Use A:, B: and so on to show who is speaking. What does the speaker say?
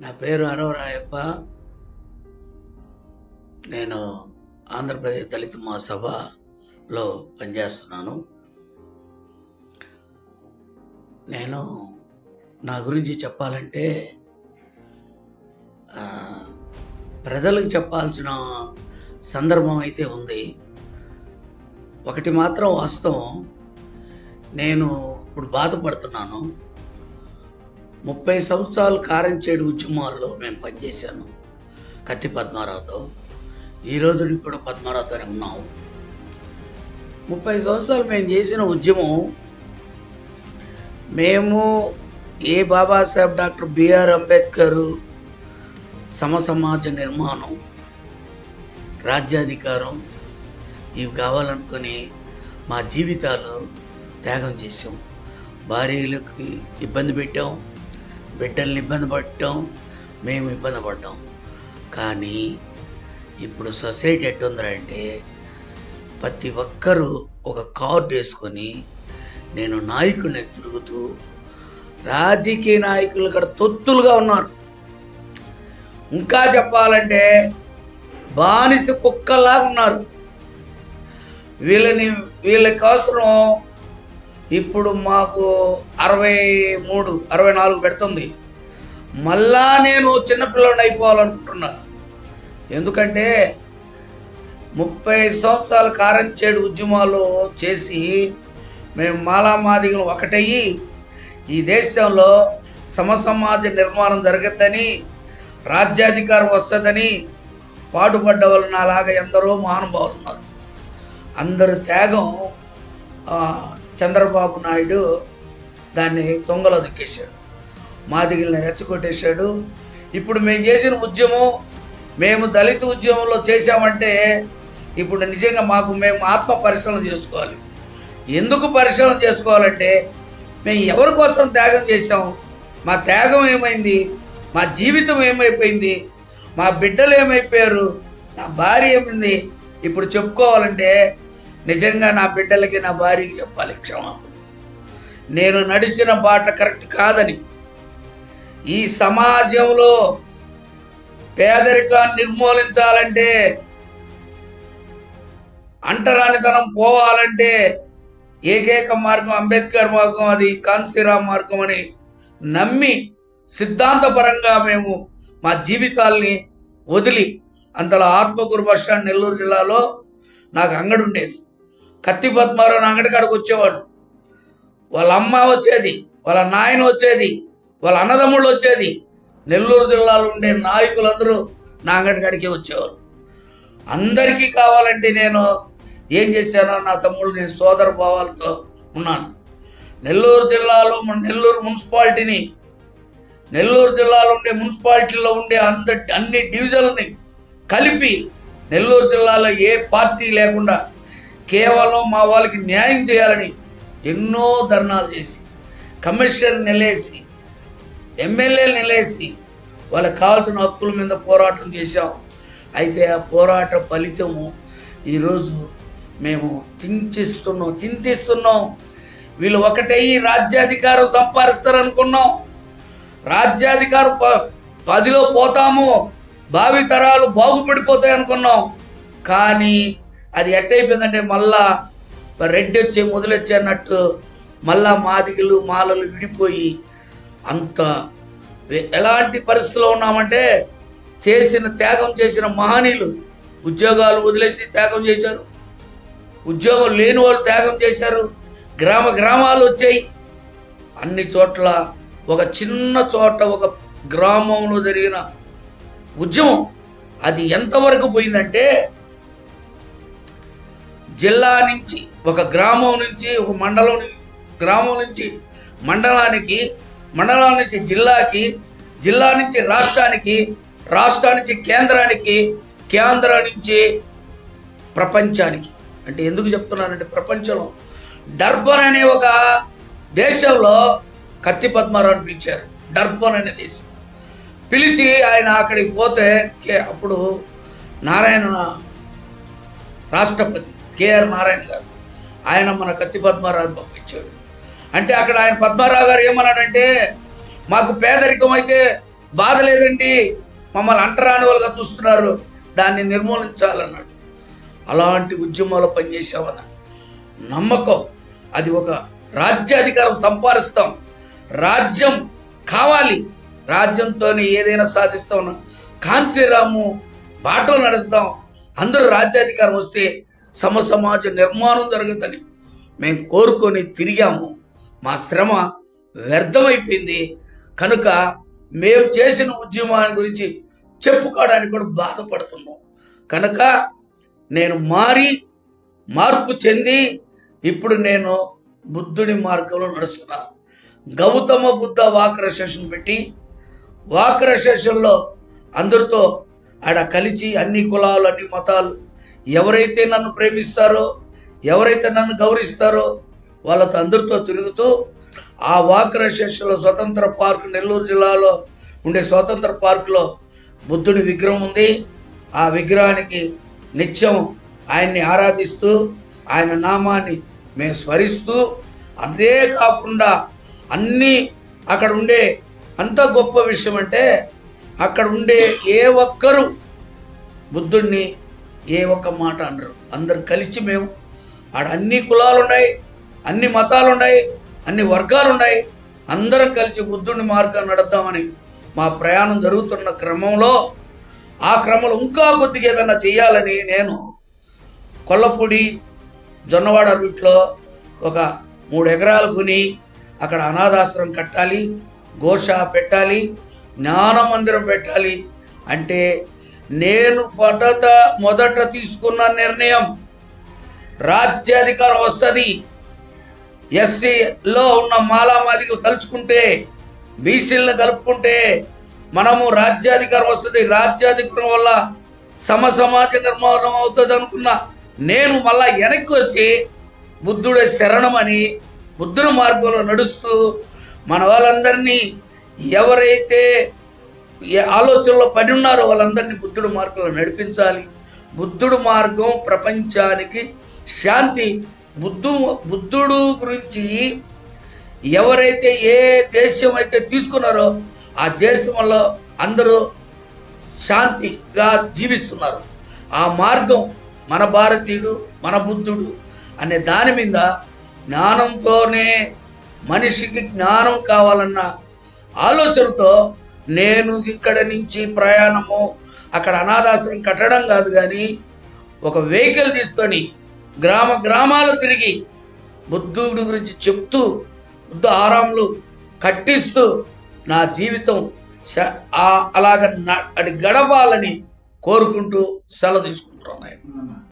A: నా పేరు అరవరాయప్ప నేను ఆంధ్రప్రదేశ్ దళిత మహాసభలో పనిచేస్తున్నాను. నేను నా గురించి చెప్పాలంటే ప్రజలకు చెప్పాల్సిన సందర్భం అయితే ఉంది. ఒకటి మాత్రం వాస్తవం. నేను ఇప్పుడు బాధపడుతున్నాను. ముప్పై సంవత్సరాలు కారంచేడు ఉద్యమాల్లో మేము పనిచేశాను కత్తి పద్మారావుతో. ఈ రోజు కూడా పద్మారావుతోనే ఉన్నాము ముప్పై సంవత్సరాలు మేము చేసిన ఉద్యమం మేము ఏ Babasaheb doctor B R Ambedkar సమసమాజ నిర్మాణం రాజ్యాధికారం ఇవి కావాలనుకుని మా జీవితాలు త్యాగం చేసాం భార్యలకు ఇబ్బంది పెట్టాం. బిడ్డల్ని ఇబ్బంది పడటం మేము ఇబ్బంది పడ్డాం. కానీ ఇప్పుడు సొసైటీ ఎట్టుందిరా అంటే ప్రతి ఒక్కరూ ఒక కార్డు వేసుకొని నేను నాయకుడిని తిరుగుతూ రాజకీయ నాయకులు కూడా తొత్తులుగా ఉన్నారు. ఇంకా చెప్పాలంటే బానిస కుక్కలాగా ఉన్నారు. వీళ్ళని వీళ్ళ కోసం ఇప్పుడు మాకు అరవై మూడు అరవై నాలుగు పెడుతుంది. మళ్ళా నేను చిన్నపిల్లని అయిపోవాలనుకుంటున్నా. ఎందుకంటే ముప్పై సంవత్సరాలు కారంచేడు ఉద్యమాలు చేసి మేము మాలామాదిగలు ఒకటయ్యి. ఈ దేశంలో సమసమాజ నిర్మాణం జరగద్దని రాజ్యాధికారం వస్తుందని పాటుపడ్డ వాళ్ళు నాలాగా ఎందరో మహానుభావులు ఉన్నారు. అందరు త్యాగం చంద్రబాబు నాయుడు దాన్ని తొంగలో దొక్కేశాడు. మాదిగిల్ని రెచ్చగొట్టేశాడు. ఇప్పుడు మేము చేసిన ఉద్యమం మేము దళిత ఉద్యమంలో చేశామంటే ఇప్పుడు నిజంగా మాకు మేము ఆత్మ పరిశీలన చేసుకోవాలి. ఎందుకు పరిశీలన చేసుకోవాలంటే మేము ఎవరి కోసం త్యాగం చేశాం? మా త్యాగం ఏమైంది? మా జీవితం ఏమైపోయింది? మా బిడ్డలు ఏమైపోయారు? నా భార్య ఏమైంది? ఇప్పుడు చెప్పుకోవాలంటే నిజంగా నా బిడ్డలకి నా భార్యకి చెప్పాలి క్షమాపణ. నేను నడిచిన బాట కరెక్ట్ కాదని ఈ సమాజంలో పేదరికాన్ని నిర్మూలించాలంటే అంటరానితనం పోవాలంటే ఏకైక మార్గం అంబేద్కర్ మార్గం అది కాన్సీరామ్ మార్గం అని నమ్మి సిద్ధాంతపరంగా మేము మా జీవితాల్ని వదిలి అంతలో ఆత్మకూరు బస్టాండ్ నెల్లూరు జిల్లాలో నాకు అంగడి ఉండేది కత్తి పద్మారావు నా వచ్చేవాడు వాళ్ళ అమ్మ వచ్చేది వాళ్ళ నాయన వచ్చేది వాళ్ళ అన్నదమ్ముళ్ళు వచ్చేది. నెల్లూరు జిల్లాలో ఉండే నాయకులందరూ నా అంగడికాడికే వచ్చేవారు అందరికీ కావాలంటే నేను ఏం చేశానో నా తమ్ముడు నేను సోదర భావాలతో ఉన్నాను. నెల్లూరు జిల్లాలో నెల్లూరు మున్సిపాలిటీని నెల్లూరు జిల్లాలో ఉండే మున్సిపాలిటీలో ఉండే అంద అన్ని డివిజన్ని కలిపి నెల్లూరు జిల్లాలో ఏ పార్టీ లేకుండా కేవలం మా వాళ్ళకి న్యాయం చేయాలని ఎన్నో ధర్నాలు చేసి కమిషనర్ నిలేసి ఎమ్మెల్యేలు నిలేసి వాళ్ళకి కావాల్సిన హక్కుల మీద పోరాటం చేశాం. అయితే ఆ పోరాట ఫలితము ఈరోజు మేము చింతిస్తున్నాం చింతిస్తున్నాం. వీళ్ళు ఒకటయ్యి రాజ్యాధికారం సంపాదిస్తారనుకున్నాం. రాజ్యాధికారం ప- పదిలో పోతాము. భావి తరాలు బాగుపడిపోతాయి అనుకున్నాం కానీ అది ఎట్టయిపోయిందంటే మళ్ళా రెడ్డి వచ్చే మొదలొచ్చేనట్టు అన్నట్టు మళ్ళా మాదిగలు మాలలు విడిపోయి అంత ఎలాంటి పరిస్థితిలో ఉన్నామంటే చేసిన త్యాగం చేసిన మహనీయులు ఉద్యోగాలు వదిలేసి త్యాగం చేశారు. ఉద్యోగం లేని వాళ్ళు త్యాగం చేశారు. గ్రామ గ్రామాలు వచ్చాయి. అన్ని చోట్ల ఒక చిన్న చోట ఒక గ్రామంలో జరిగిన ఉద్యమం అది ఎంతవరకు పోయిందంటే జిల్లా నుంచి ఒక గ్రామం నుంచి ఒక మండలం గ్రామం నుంచి మండలానికి మండలం నుంచి జిల్లాకి జిల్లా నుంచి రాష్ట్రానికి రాష్ట్రం నుంచి కేంద్రానికి కేంద్రం నుంచి ప్రపంచానికి. అంటే ఎందుకు చెప్తున్నానంటే ప్రపంచంలో డర్బన్ అనే ఒక దేశంలో కత్తి పద్మారావుని పిలిచారు. డర్బన్ అనే దేశం. పిలిచి ఆయన అక్కడికి పోతే కే- అప్పుడు నారాయణ రాష్ట్రపతి కేఆర్ నారాయణ గారు. ఆయన మన కత్తి పద్మారావు పంపించాడు. అంటే అక్కడ ఆయన పద్మారావు గారు ఏమన్నాడంటే మాకు పేదరికం అయితే బాధ లేదండి మమ్మల్ని అంటరాని వాళ్ళుగా చూస్తున్నారు దాన్ని నిర్మూలించాలన్నాడు. అలాంటి ఉద్యమాలు పనిచేసామన్న నమ్మకం అది ఒక రాజ్యాధికారం సంపాదిస్తాం రాజ్యం కావాలి రాజ్యంతోనే ఏదైనా సాధిస్తాం కాన్సీరాము బాటలు నడుస్తాం అందరూ రాజ్యాధికారం వస్తే సమ సమాజ నిర్మాణం జరగదని మేము కోరుకొని తిరిగాము. మా శ్రమ వ్యర్థమైపోయింది. కనుక మేము చేసిన ఉద్యమాన్ని గురించి చెప్పుకోవడానికి కూడా బాధపడుతున్నాం. కనుక నేను మారి మార్పు చెంది ఇప్పుడు నేను బుద్ధుడి మార్గంలో నడుస్తున్నాను గౌతమ బుద్ధ వాకర సెషన్ పెట్టి వాకర సెషన్లో అందరితో ఆడ కలిసి అన్ని కులాలు అన్ని మతాలు ఎవరైతే నన్ను ప్రేమిస్తారో ఎవరైతే నన్ను గౌరవిస్తారో వాళ్ళతో అందరితో తిరుగుతూ ఆ వాకర స్వతంత్ర పార్క్ నెల్లూరు జిల్లాలో ఉండే స్వతంత్ర పార్కులో బుద్ధుడి విగ్రహం ఉంది. ఆ విగ్రహానికి నిత్యం ఆయన్ని ఆరాధిస్తూ ఆయన నామాన్ని మేము స్మరిస్తూ అదే కాకుండా అన్నీ అక్కడ ఉండే అంత గొప్ప విషయం అంటే అక్కడ ఉండే ఏ ఒక్కరు బుద్ధుడిని ఏ ఒక్క మాట అనరు. అందరు కలిసి మేము ఆడ అన్ని కులాలు ఉన్నాయి అన్ని మతాలు ఉన్నాయి అన్ని వర్గాలు ఉన్నాయి అందరం కలిసి బుద్ధుడిని మార్గాన్ని నడుద్దామని మా ప్రయాణం జరుగుతున్న క్రమంలో ఆ క్రమంలో ఇంకా కొద్దిగా ఏదన్నా చేయాలని నేను కొల్లపూడి జొన్నవాడ రూట్లో ఒక మూడు ఎకరాలు కొని అక్కడ అనాథాశ్రమం కట్టాలి ఘోష పెట్టాలి జ్ఞాన మందిరం పెట్టాలి అంటే నేను మొదట మొదట తీసుకున్న నిర్ణయం రాజ్యాధికారం వస్తుంది. ఎస్సీలో ఉన్న మాలామాదిగా కలుసుకుంటే బీసీలను కలుపుకుంటే మనము రాజ్యాధికారం వస్తుంది. రాజ్యాధికారం వల్ల సమ సమాజ నిర్మాణం అవుతుంది అనుకున్న నేను మళ్ళా వెనక్కి వచ్చి బుద్ధుడే శరణమని బుద్ధుని మార్గంలో నడుస్తూ మన వాళ్ళందరినీ ఎవరైతే ఏ ఆలోచనలో పడి ఉన్నారో వాళ్ళందరినీ బుద్ధుడు మార్గంలో నడిపించాలి. బుద్ధుడు మార్గం ప్రపంచానికి శాంతి. బుద్ధు బుద్ధుడు గురించి ఎవరైతే ఏ దేశం అయితే తీసుకున్నారో ఆ దేశంలో అందరూ శాంతిగా జీవిస్తున్నారు. ఆ మార్గం మన భారతీయుడు మన బుద్ధుడు అనే దాని మీద జ్ఞానంతోనే మనిషికి జ్ఞానం కావాలన్న ఆలోచనతో నేను ఇక్కడ నుంచి ప్రయాణము అక్కడ అనాథాశ్రమం కట్టడం కాదు కానీ ఒక వెహికల్ తీసుకొని గ్రామ గ్రామాలు తిరిగి బుద్ధుడి గురించి చెప్తూ బుద్ధ ఆరాములు కట్టిస్తూ నా జీవితం అలాగ అది గడపాలని కోరుకుంటూ సెలవు తీసుకుంటున్నాను.